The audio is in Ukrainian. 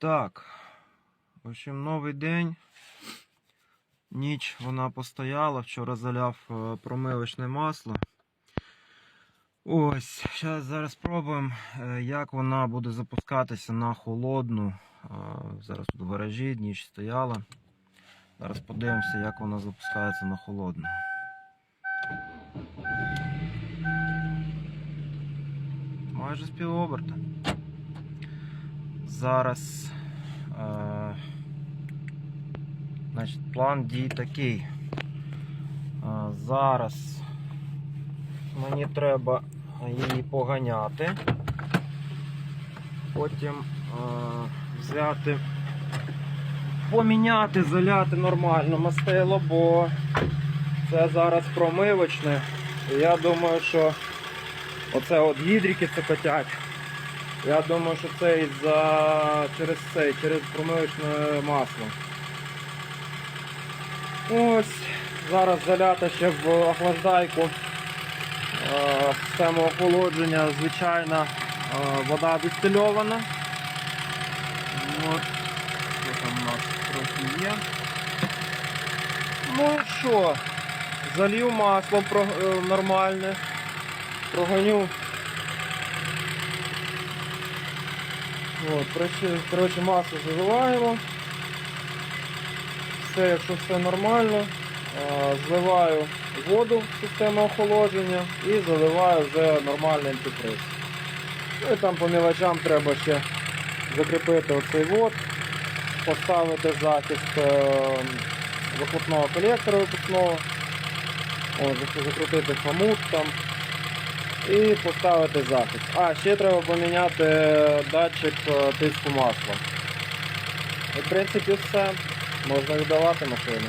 Так. В общем, новий день. Ніч вона постояла, вчора заляв е, промивочне масло. Ось, зараз зараз спробуємо, е, як вона буде запускатися на холодну. Е, Зараз тут в гаражі ніч стояла. Зараз подивимося, як вона запускається на холодну. Майже з півоберта. Зараз. Е, значить, план дій такий. Е, зараз мені треба її поганяти. Потім е, взяти, поміняти, заляти нормально мастило, бо це зараз промивочне. Я думаю, що оце от гідрики це котять. Я думаю, що це із-за через це, через промивочне масло. Ось, зараз залята ще в охлаждайку. Е, Система охолодження, звичайна е, вода дистильована. От, що там у нас трохи є. Ну що? Залью масло е, нормальне, прогоню От, коротше- масло заливаємо. Все, якщо все нормально, зливаю воду в систему охолодження і заливаю вже нормальний антифриз. Ну і там по мілочам треба ще закріпити оцей вод, поставити захист е, вихлопного колектора випускного, закрутити хомут там і поставити захист. А, ще треба поміняти датчик е, тиску масла. І, в принципі, все. Можна віддавати машину.